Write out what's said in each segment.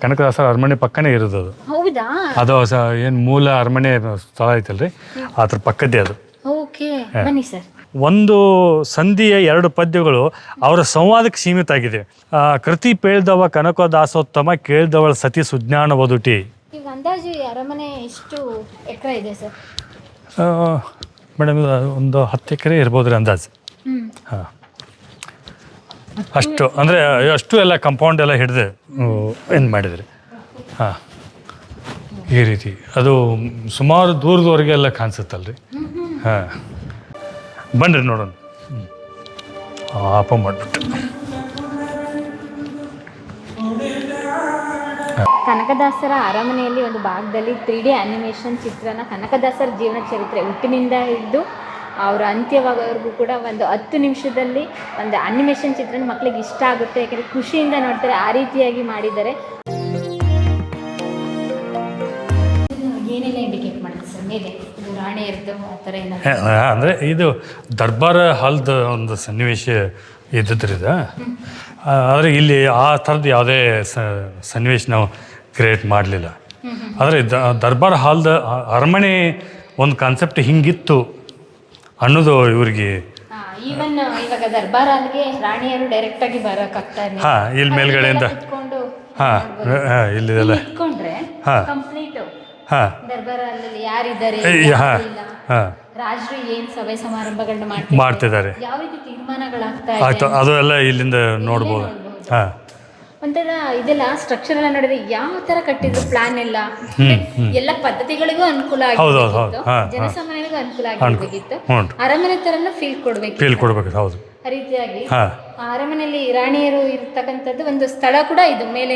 ಕನಕದಾಸರ ಅರಮನೆ ಪಕ್ಕನೇ ಇರೋದು ಅದು ಹೌದಾ? ಅದು ಏನು ಮೂಲ ಅರಮನೆ ಸ್ಥಳ ಐತಲ್ರಿ? ಅದ್ರ ಪಕ್ಕದ್ದೇ ಅದು. ಓಕೆ ಬನ್ನಿ ಸರ್. ಒಂದು ಸಂಧಿಯ ಎರಡು ಪದ್ಯಗಳು ಅವರ ಸಂವಾದಕ್ಕೆ ಸೀಮಿತ ಆಗಿದೆ ಆ, ಕೃತಿ ಪೇಳ್ದವ ಕನಕದಾಸೋತ್ತಮ ಕೇಳ್ದವಳ ಸತಿ ಸುಜ್ಞಾನ ಬದುಟಿ ಈಗ ಅಂದಾಜು ಈ ಅರಮನೆ ಎಷ್ಟು ಎಕರೆ ಇದೆ ಸರ್? ಮೇಡಮ್ ಒಂದು ಹತ್ತು ಎಕರೆ ಇರ್ಬೋದ್ರಿ ಅಂದಾಜು. ಹ್ಮ್. ಹಾಂ. ಅಷ್ಟು, ಅಂದರೆ ಅಷ್ಟು ಎಲ್ಲ ಕಂಪೌಂಡ್ ಎಲ್ಲ ಹಿಡಿದು ಏನು ಮಾಡಿದ್ರಿ. ಹಾಂ. ಈ ರೀತಿ. ಅದು ಸುಮಾರು ದೂರದವರೆಗೆ ಎಲ್ಲ ಕಾಣಿಸುತ್ತಲ್ರಿ. ಹಾಂ. ಬನ್ನಿರಿ ನೋಡೋಣ. ಆಪ ಮಾಡಿಬಿಟ್ಟು. ಕನಕದಾಸರ ಅರಮನೆಯಲ್ಲಿ ಒಂದು ಭಾಗದಲ್ಲಿ ತ್ರೀ ಡಿ ಅನಿಮೇಷನ್ ಚಿತ್ರನ ಕನಕದಾಸರ ಜೀವನ ಚರಿತ್ರೆ ಹುಟ್ಟಿನಿಂದ ಹಿಡಿದು ಅವರ ಅಂತ್ಯವಾಗೋವರೆಗೂ ಕೂಡ ಒಂದು ಹತ್ತು ನಿಮಿಷದಲ್ಲಿ ಒಂದು ಅನಿಮೇಷನ್ ಚಿತ್ರ ಮಕ್ಕಳಿಗೆ ಇಷ್ಟ ಆಗುತ್ತೆ. ಯಾಕಂದರೆ ಖುಷಿಯಿಂದ ನೋಡ್ತಾರೆ ಆ ರೀತಿಯಾಗಿ ಮಾಡಿದ್ದಾರೆ. ಏನೆಲ್ಲ ಇಂಡಿಕೇಟ್ ಮಾಡುತ್ತೆ ಸರ್? ಮೇಲೆ ಇದು ರಾಣಿಯರ್ದು ಆ ಥರ ಏನಾದ್ರು? ಅಂದರೆ ಇದು ದರ್ಬಾರ ಹಾಲ್ದ ಒಂದು ಸನ್ನಿವೇಶ ಇದ್ದದ್ರಿ ಇದು ಆದರೆ ಇಲ್ಲಿ ಆ ಥರದ್ದು ಯಾವುದೇ ಸ ಸನ್ನಿವೇಶ ನಾವು ಕ್ರಿಯೇಟ್ ಮಾಡಲಿಲ್ಲ. ಆದರೆ ದರ್ಬಾರ್ ಹಾಲ್ದ ಅರಮನೆ ಒಂದು ಕಾನ್ಸೆಪ್ಟ್ ಹಿಂಗಿತ್ತು. ಅನ್ನೋದು ಇವ್ರಿಗೆ. ಈವನ್ ಇವಾಗ ರಾಣಿಯರು ಡೈರೆಕ್ಟ್ ಆಗಿ ಬರೋಕ್ಕಾಗ್ತಾ ಇಲ್ಲ. ಹಾಂ ಇಲ್ಲಿ ಮೇಲ್ಗಡೆಯಿಂದ. ಹಾಂ ಇಲ್ಲಿದೆಲ್ಲ. ಇಟ್ಕೊಂಡ್ರೆ. ಕಂಪ್ಲೀಟ್ ಹಾಂ. ದರ್ಬಾರ್ ಅಲ್ಲಿ ಯಾರಿದ್ದಾರೆ ಹಾಂ ಯಾರು ಇಲ್ಲ. ಹಾಂ. ರಾಜರು ಏನ್ ಸಭೆ ಸಮಾರಂಭಗಳನ್ನ ಮಾಡ್ತಾರೆ ಮಾಡ್ತಿದ್ದಾರೆ. ಯಾವ ರೀತಿ ತೀರ್ಮಾನಗಳಾಗ್ತಾ ಅದು ಎಲ್ಲ ಇಲ್ಲಿಂದ ನೋಡ್ಬೋದು. ಹಾಂ. ಒಂಥರ ಇದೆಲ್ಲ ಸ್ಟ್ರಕ್ಚರ್ ಎಲ್ಲ ನೋಡಿದ್ರೆ ಯಾವ ತರ ಕಟ್ಟಿದ್ರು ಪ್ಲಾನ್ ಎಲ್ಲ? ಎಲ್ಲ ಪದ್ಧತಿಗಳಿಗೂ ಅನುಕೂಲ ಹಾ. ಜನಸಾಮಾನ್ಯರಿಗೂ ಅನುಕೂಲ ಆಗಿತ್ತು ಅರಮನೆ ತರನ ಫೀಲ್ ಕೊಡ್ಬೇಕು ಫೀಲ್ ಕೊಡ್ಬೇಕು ಹೌದು. ಆ ರೀತಿಯಾಗಿ. ಅರಮನೆಯಲ್ಲಿ ರಾಣಿಯರು ಇರ್ತಕ್ಕಂಥದ್ದು ಒಂದು ಸ್ಥಳ ಕೂಡ ಇದು ಮೇಲೆ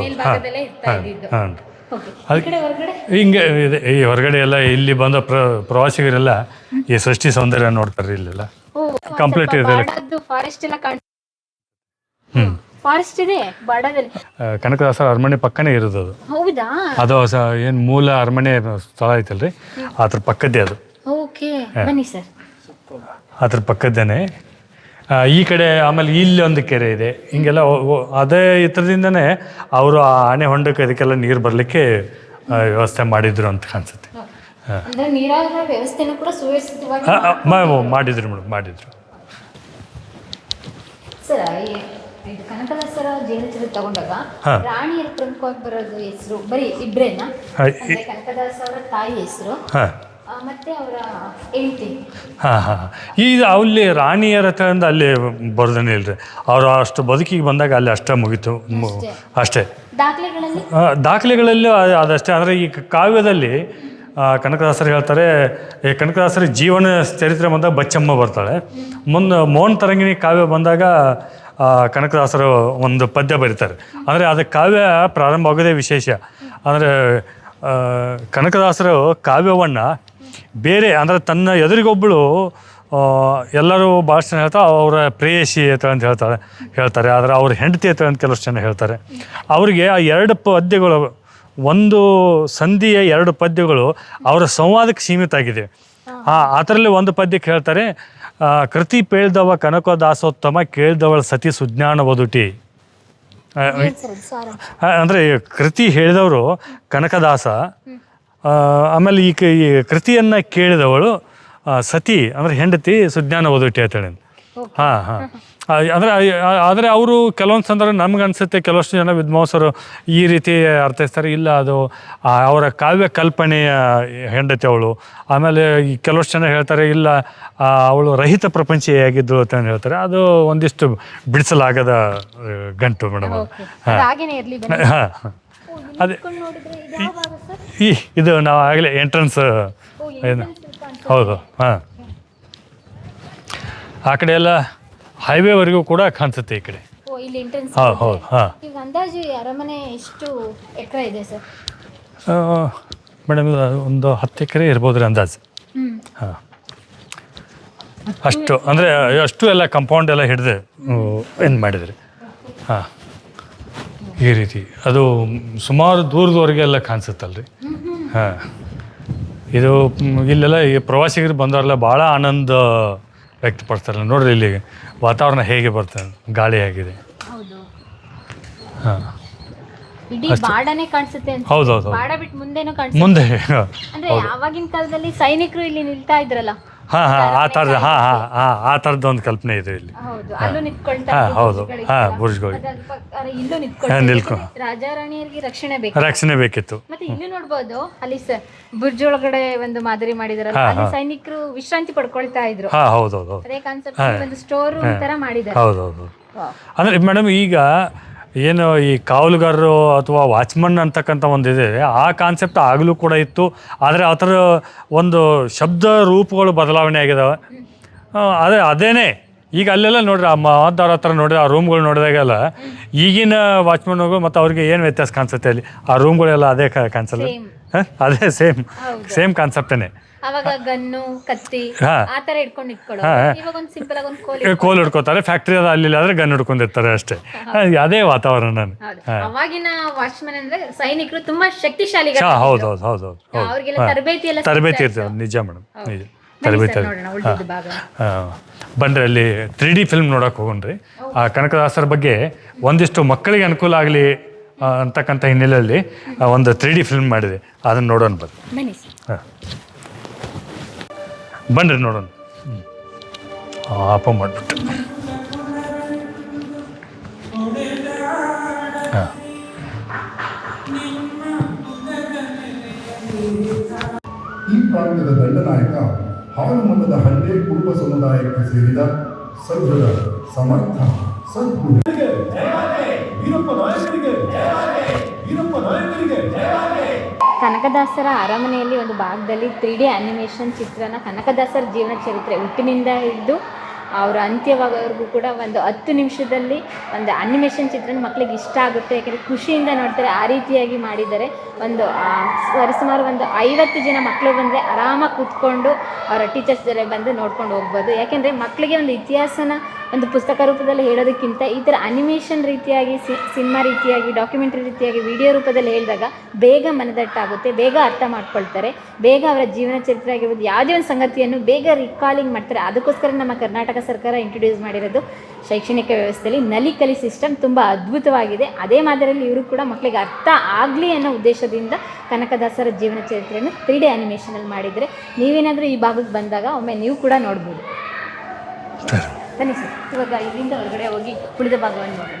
ಮೇಲ್ಭಾಗದಲ್ಲೇ ಇರ್ತಾ ಇದ್ದಿದ್ದು. ಈ ಹೊರಗಡೆ? ಹಿಂಗೆ ಇದೆ. ಈ ಹೊರಗಡೆ ಎಲ್ಲ ಇಲ್ಲಿ ಬಂದ ಪ್ರ ಪ್ರವಾಸಿಗರೆಲ್ಲ ಈ ಸೃಷ್ಟಿ ಸೌಂದರ್ಯ ನೋಡ್ತಾರೆ ಇಲ್ಲೆಲ್ಲ. ಕಂಪ್ಲೀಟ್ ಇದೆ. ಫಾರೆಸ್ಟ್ ಎಲ್ಲ ಹ್ಮ್. ಫಾರೆಸ್ಟ್ ಇದೆ ಬಾಡದಲ್ಲಿ. ಕನಕದಾಸರ ಅರಮನೆ ಪಕ್ಕನೇ ಇರೋದು ಅದು. ಹೌದಾ? ಅದು ಏನು ಮೂಲ ಅರಮನೆ ಸ್ಥಳ ಐತಲ್ರಿ? ಅದ್ರ ಪಕ್ಕದ್ದೇ ಅದು. ಓಕೆ ಬನ್ನಿ ಸರ್. ಅದ್ರ ಪಕ್ಕದ್ದೇನೆ. ಈ ಕಡೆ ಆಮೇಲೆ ಇಲ್ಲಿ ಒಂದು ಕೆರೆ ಇದೆ. ಹಿಂಗೆಲ್ಲ ಅದೇ ಇತ್ರದಿಂದನೇ ಅವರು ಆ ಆನೆ ಹೊಂಡಕ್ಕೆ ಅದಕ್ಕೆಲ್ಲ ನೀರು ಬರಲಿಕ್ಕೆ ವ್ಯವಸ್ಥೆ ಮಾಡಿದ್ರು ಅಂತ ಅನ್ಸುತ್ತೆ ಮಾಡಿದ್ರು ಮೇಡಮ್ ಮಾಡಿದ್ರು. ಇದು ಕನಕದಾಸರ ಜೀವನಚರಿತ್ರೆ ತಗೊಂಡಾಗ ರಾಣಿಯರ ಪ್ರಮುಖವಾಗಿ ಬರೋದು ಹೆಸರು ಬರೀ ಇಬ್ರೇನಾ? ಹಾ, ಕನಕದಾಸ ಅವರ ತಾಯಿ ಹೆಸರು. ಹಾಂ. ಹಾಂ ಈಗ ಅಲ್ಲಿ ರಾಣಿಯರ ಹತ್ರ ಅಲ್ಲಿ ಬರ್ದೇನೆ ಇಲ್ರಿ. ಅವರು ಅಷ್ಟು ಬದುಕಿಗೆ ಬಂದಾಗ ಅಲ್ಲಿ ಅಷ್ಟೇ ಮುಗೀತು. ಅಷ್ಟೇ. ದಾಖಲೆಗಳಲ್ಲಿ? ಅದಷ್ಟೇ. ಅಂದರೆ ಈ ಕಾವ್ಯದಲ್ಲಿ ಕನಕದಾಸರು ಹೇಳ್ತಾರೆ ಈ ಕನಕದಾಸರ ಜೀವನ ಚರಿತ್ರೆ ಬಂದಾಗ ಬಚ್ಚಮ್ಮ ಬರ್ತಾಳೆ. ಮುಂದೆ ಮೋಹನ್ ತರಂಗಿಣಿ ಕಾವ್ಯ ಬಂದಾಗ ಕನಕದಾಸರು ಒಂದು ಪದ್ಯ ಬರೀತಾರೆ. ಅಂದರೆ ಅದು ಕಾವ್ಯ ಪ್ರಾರಂಭ ಆಗೋದೇ ವಿಶೇಷ. ಅಂದರೆ ಕನಕದಾಸರು ಕಾವ್ಯವನ್ನು ಬೇರೆ, ಅಂದರೆ ತನ್ನ ಎದುರಿಗೊಬ್ಬಳು ಎಲ್ಲರೂ ಜನ ಹೇಳ್ತಾರೆ ಅವರ ಪ್ರೇಯಸಿ ಅಂತ ಅಂತ ಹೇಳ್ತಾರೆ ಹೇಳ್ತಾರೆ. ಆದರೆ ಅವ್ರ ಹೆಂಡತಿ ಅಂತ ಅಂತ ಕೆಲವಷ್ಟು ಜನ ಹೇಳ್ತಾರೆ. ಅವರಿಗೆ ಆ ಎರಡು ಪದ್ಯಗಳು, ಒಂದು ಸಂಧಿಯ ಎರಡು ಪದ್ಯಗಳು ಅವರ ಸಂವಾದಕ್ಕೆ ಸೀಮಿತ ಆಗಿದೆ. ಆ ಅದರಲ್ಲಿ ಒಂದು ಪದ್ಯಕ್ಕೆ ಹೇಳ್ತಾರೆ ಕೃತಿ ಪೇಳ್ದವ ಕನಕದಾಸೋತ್ತಮ ಕೇಳ್ದವಳ ಸತಿ ಸುಜ್ಞಾನ ಒದುಟಿ ಅಂದರೆ ಕೃತಿ ಹೇಳಿದವರು ಕನಕದಾಸ ಆಮೇಲೆ ಈ ಕ- ಈ ಕೃತಿಯನ್ನ ಕೇಳಿದವಳು ಸತಿ ಅಂದ್ರೆ ಹೆಂಡತಿ ಸುಜ್ಞಾನ ಓದುಟ್ಟಿ ಅಂತೇಳಿ ಹಾಂ ಹಾಂ. ಅಂದರೆ ಆದರೆ ಅವರು ಕೆಲವೊಂದು ಸಂದರ್ಭ ನಮ್ಗೆ ಅನಿಸುತ್ತೆ ಕೆಲವಷ್ಟು ಜನ ವಿದ್ವಾಂಸರು ಈ ರೀತಿ ಅರ್ಥೈಸ್ತಾರೆ ಇಲ್ಲ ಅದು ಅವರ ಕಾವ್ಯ ಕಲ್ಪನೆಯ ಹೆಂಡತಿ ಅವಳು. ಆಮೇಲೆ ಈ ಕೆಲವಷ್ಟು ಜನ ಹೇಳ್ತಾರೆ ಇಲ್ಲ ಅವಳು ರಹಿತ ಪ್ರಪಂಚಿಯಾಗಿದ್ದು ಅಂತ ಹೇಳ್ತಾರೆ. ಅದು ಒಂದಿಷ್ಟು ಬಿಡಿಸಲಾಗದ ಗಂಟು ಮೇಡಮ್ ಹಾಂ. ಹಾಂ. ಅದೇ ಈ ಇದು ನಾವು ಆಗಲೇ ಎಂಟ್ರೆನ್ಸ್ ಹೌದು ಹಾಂ. ಆ ಕಡೆ ಎಲ್ಲ ಹೈವೇವರೆಗೂ ಕೂಡ ಕಾಣಿಸುತ್ತೆ ಈ ಕಡೆ. ಓ ಇಲ್ಲಿ ಎಂಟ್ರೆನ್ಸ್ ಹೌದು ಹೌದು ಹಾಂ. ಈಗ ಅಂದಾಜು ಈ ಅರಮನೆ ಎಷ್ಟು ಎಕರೆ ಇದೆ ಸರ್? ಮೇಡಮ್ ಒಂದು ಹತ್ತು ಎಕರೆ ಇರ್ಬೋದು ರೀ ಅಂದಾಜು. ಹ್ಮ್. ಹಾಂ. ಅಷ್ಟು ಅಂದರೆ ಅಷ್ಟು ಎಲ್ಲ ಕಂಪೌಂಡ್ ಎಲ್ಲ ಹಿಡಿದೆ ಏನು ಮಾಡಿದ್ರಿ. ಹಾಂ. ಈ ರೀತಿ ಅದು ಸುಮಾರು ದೂರದವರೆಗೆ ಎಲ್ಲ ಕಾಣಿಸುತ್ತಲ್ರಿ. ಹಾಂ. ಇದು ಇಲ್ಲೆಲ್ಲ ಈ ಪ್ರವಾಸಿಗರು ಬಂದವರೆಲ್ಲ ಭಾಳ ಆನಂದ ವ್ಯಕ್ತಪಡ್ತಾರೆ ನೋಡ್ರಿ ಇಲ್ಲಿ ವಾತಾವರಣ ಹೇಗೆ ಬರ್ತದೆ ಗಾಳಿ ಆಗಿದೆ. ಹೌದು. ಹಾಂ. ಇಡೀ ಬಾಡನೆ ಕಾಣಿಸುತ್ತೆ ಹೌದು ಹೌದು ಹೌದು. ಬಾಡ ಬಿಟ್ಟು ಮುಂದೆನೂ ಕಾಣಿಸುತ್ತೆ? ಮುಂದೆ. ಅಂದ್ರೆ ಯಾವಾಗಿನ ಕಾಲದಲ್ಲಿ ಸೈನಿಕರು ಇಲ್ಲಿ ನಿಲ್ತಾ ಇದ್ರಲ್ಲ ಹಾಂ ಹಾ ಆ ಥರದ ಹಾ ಹಾಂ ಹಾಂ ಆ ಥರದ್ದು ಒಂದು ಕಲ್ಪನೆ ಇದೆ ಇಲ್ಲಿ. ಹೌದು. ಅಲ್ಲೂ ನಿಂತ್ಕೊಳ್ತಾ ಹಾ, ಹೌದು. ಹಾ, ಇತ್ತಲ್ಲ. ಬುರ್ಜ್ಗಳು. ಮತ್ತೆ ಅದ್ರ ಪಕ್ಕ- ಅರೆ, ಇಲ್ಲೂ ಹಾ, ನಿಂತ್ಕೊಳ್ತಾ ನಿಲ್ಕೊ- ಯಾಕಂದ್ರೆ ರಾಣಿಯರಿಗೆ ರಕ್ಷಣೆ ಬೇಕು. ರಕ್ಷಣೆ ಬೇಕಿತ್ತು. ಮತ್ತೆ ಇಲ್ಲಿ ನೋಡ್ಬೋದು ಅಲ್ಲಿ ಸ ಬುರ್ಜ್ ಒಳಗಡೆ ಒಂದು ಮಾದರಿ ಮಾಡಿದಾರಲ್ಲ ಹಾ, ಅಲ್ಲಿ ಹಾ. ಸೈನಿಕರು ವಿಶ್ರಾಂತಿ ಪಡ್ಕೊಳ್ತಾ ಇದ್ರು. ಹಾಂ ಹೌದು ಹೌದು ಅದೇ ಕಾನ್ಸೆಪ್ಟ್ ಒಂದು ಸ್ಟೋರ್ ರೂಮ್ ತರ ಮಾಡಿದ್ದಾರೆ. ಹೌದು ಹೌದು. ವಾವ್. ಅಂದರೆ ಮೇಡಮ್ ಈಗ ಏನು ಈ ಕಾವಲುಗಾರರು ಅಥವಾ ವಾಚ್ಮನ್ ಅಂತಕ್ಕಂಥ ಒಂದು ಇದೆ, ಆ ಕಾನ್ಸೆಪ್ಟ್ ಆಗಲೂ ಕೂಡ ಇತ್ತು. ಆದರೆ ಆ ಥರ ಒಂದು ಶಬ್ದ ರೂಪಗಳು ಬದಲಾವಣೆ ಆಗಿದ್ದಾವೆ ಅದೇ ಅದೇನೇ, ಈಗ ಅಲ್ಲೆಲ್ಲ ನೋಡ್ರಿ, ಆ ಮಹದ್ದವ್ರ ಹತ್ರ ನೋಡಿದ್ರೆ ಆ ರೂಮ್ಗಳು ನೋಡಿದಾಗೆಲ್ಲ ಈಗಿನ ವಾಚ್ಮನ್ಗೂ ಮತ್ತು ಅವ್ರಿಗೆ ಏನು ವ್ಯತ್ಯಾಸ ಕಾಣಿಸುತ್ತೆ ಅಲ್ಲಿ? ಆ ರೂಮ್ಗಳೆಲ್ಲ ಅದೇ ಕಾಣಿಸಲ್ಲ? ಅದೇ ಸೇಮ್. ಸೇಮ್ ಕಾನ್ಸೆಪ್ಟೇನೆ ಅವಾಗ ಗನ್ನು ಕತ್ತಿ ಹಾ. ಆ ತರ ಇಟ್ಕೊಂಡು ಇಟ್ಕೊಳ್ಳೋ ಹಾ. ಇವಾಗ ಒಂದು ಸಿಂಪಲ್ ಆಗಿ ಒಂದು ಕೋಲಿ ಕೋಲ್ ಹಿಡ್ಕೋತಾರೆ. ಫ್ಯಾಕ್ಟ್ರಿ ಅದ ಅಲ್ಲಿ ಆದ್ರೆ ಗನ್ ಹಿಡ್ಕೊಂಡಿರ್ತಾರೆ ಅಷ್ಟೇ. ಅದೇ ವಾತಾವರಣ ಹೌದು. ಅವಾಗಿನ ವಾಚ್ಮನ್ ಅಂದ್ರೆ ಸೈನಿಕರು ತುಂಬಾ ಶಕ್ತಿಶಾಲಿಗಳು ಹಾ ಹೌದು ಹೌದು ಹೌದು ಹೌದು. ಅವ್ರಿಗೆಲ್ಲ ತರಬೇತಿ ಎಲ್ಲ ತರಬೇತಿ ಇರ್ತದೆ. ನಿಜ ಮೇಡಮ್ ನಿಜ. ತರಬೇತಿ ಇರ್ತದೆ. ನೋಡೋಣ ಉಳಿದಿದ್ದ ಭಾಗ ಆ, ಬನ್ರಿ ಅಲ್ಲಿ ತ್ರೀ ಡಿ ಫಿಲ್ಮ್ ನೋಡೋಕೆ ಹೋಗೋಣ್ರಿ. ಆ ಕನಕದಾಸರ ಬಗ್ಗೆ ಒಂದಿಷ್ಟು ಮಕ್ಕಳಿಗೆ ಅನುಕೂಲ ಆಗಲಿ ಅಂತಕ್ಕಂಥ ಹಿನ್ನೆಲೆಯಲ್ಲಿ ಒಂದು ತ್ರೀ ಡಿ ಫಿಲ್ಮ್ ಮಾಡಿದೆ. ಅದನ್ನು ನೋಡೋಣ ಬನ್ನಿ. ಬನ್ನಿ ಸರ್. ಹಾಂ. ಬನ್ನಿರಿ ನೋಡೋಣ. ಆಪ ಮಾಡಿಬಿಟ್ಟು. ಹಾಂ. ಈ ಪ್ರಾಂತ್ಯದ ದಂಡನಾಯಕ ಹಾಲುಮಲ್ಲದ ಹಳ್ಳಿ ಕುಟುಂಬ ಸಮುದಾಯಕ್ಕೆ ಸೇರಿದ ಸದೃಢ ಸಮರ್ಥ ಸದ್ಗುರು ಕನಕದಾಸರ ಅರಮನೆಯಲ್ಲಿ ಒಂದು ಭಾಗದಲ್ಲಿ ತ್ರೀ ಡಿ ಅನಿಮೇಷನ್ ಚಿತ್ರನ ಕನಕದಾಸರ ಜೀವನ ಚರಿತ್ರೆ ಹುಟ್ಟಿನಿಂದ ಹಿಡಿದು ಅವರ ಅಂತ್ಯವಾಗೋವರೆಗೂ ಕೂಡ ಒಂದು ಹತ್ತು ನಿಮಿಷದಲ್ಲಿ ಒಂದು ಅನಿಮೇಷನ್ ಚಿತ್ರ ಮಕ್ಕಳಿಗೆ ಇಷ್ಟ ಆಗುತ್ತೆ. ಯಾಕಂದರೆ ಖುಷಿಯಿಂದ ನೋಡ್ತಾರೆ, ಆ ರೀತಿಯಾಗಿ ಮಾಡಿದ್ದಾರೆ. ಒಂದು ಸರಿಸುಮಾರು ಒಂದು ಐವತ್ತು ಜನ ಮಕ್ಕಳು ಬಂದರೆ ಆರಾಮಾಗಿ ಕೂತ್ಕೊಂಡು ಅವರ ಟೀಚರ್ಸ್ ಜೊತೆ ಬಂದು ನೋಡ್ಕೊಂಡು ಹೋಗ್ಬೋದು. ಯಾಕೆಂದರೆ ಮಕ್ಕಳಿಗೆ ಒಂದು ಇತಿಹಾಸನ ಒಂದು ಪುಸ್ತಕ ರೂಪದಲ್ಲಿ ಹೇಳೋದಕ್ಕಿಂತ ಈ ಥರ ಅನಿಮೇಷನ್ ರೀತಿಯಾಗಿ ಸಿನಿಮಾ ರೀತಿಯಾಗಿ ಡಾಕ್ಯುಮೆಂಟ್ರಿ ರೀತಿಯಾಗಿ ವಿಡಿಯೋ ರೂಪದಲ್ಲಿ ಹೇಳಿದಾಗ ಬೇಗ ಮನದಟ್ಟಾಗುತ್ತೆ, ಬೇಗ ಅರ್ಥ ಮಾಡ್ಕೊಳ್ತಾರೆ, ಬೇಗ ಅವರ ಜೀವನ ಚರಿತ್ರೆ ಆಗಿರ್ಬೋದು, ಯಾವುದೇ ಒಂದು ಸಂಗತಿಯನ್ನು ಬೇಗ ರಿಕಾಲಿಂಗ್ ಮಾಡ್ತಾರೆ. ಅದಕ್ಕೋಸ್ಕರ ನಮ್ಮ ಕರ್ನಾಟಕ ಸರ್ಕಾರ ಇಂಟ್ರೊಡ್ಯೂಸ್ ಮಾಡಿರೋದು ಶೈಕ್ಷಣಿಕ ವ್ಯವಸ್ಥೆಯಲ್ಲಿ ನಲಿಕಲಿ ಸಿಸ್ಟಮ್ ತುಂಬ ಅದ್ಭುತವಾಗಿದೆ. ಅದೇ ಮಾದರಿಯಲ್ಲಿ ಇವರು ಕೂಡ ಮಕ್ಕಳಿಗೆ ಅರ್ಥ ಆಗಲಿ ಅನ್ನೋ ಉದ್ದೇಶದಿಂದ ಕನಕದಾಸರ ಜೀವನ ಚರಿತ್ರೆಯನ್ನು ತ್ರೀ ಡಿ ಅನಿಮೇಷನಲ್ಲಿ ಮಾಡಿದರೆ ನೀವೇನಾದರೂ ಈ ಭಾಗಕ್ಕೆ ಬಂದಾಗ ಒಮ್ಮೆ ನೀವು ಕೂಡ ನೋಡ್ಬೋದು. ಬನ್ನಿ ಸರ್ ಇವಾಗ ಇಲ್ಲಿಂದ ಹೊರಗಡೆ ಹೋಗಿ ಉಳಿದ ಭಾಗವನ್ನು ನೋಡೋಣ.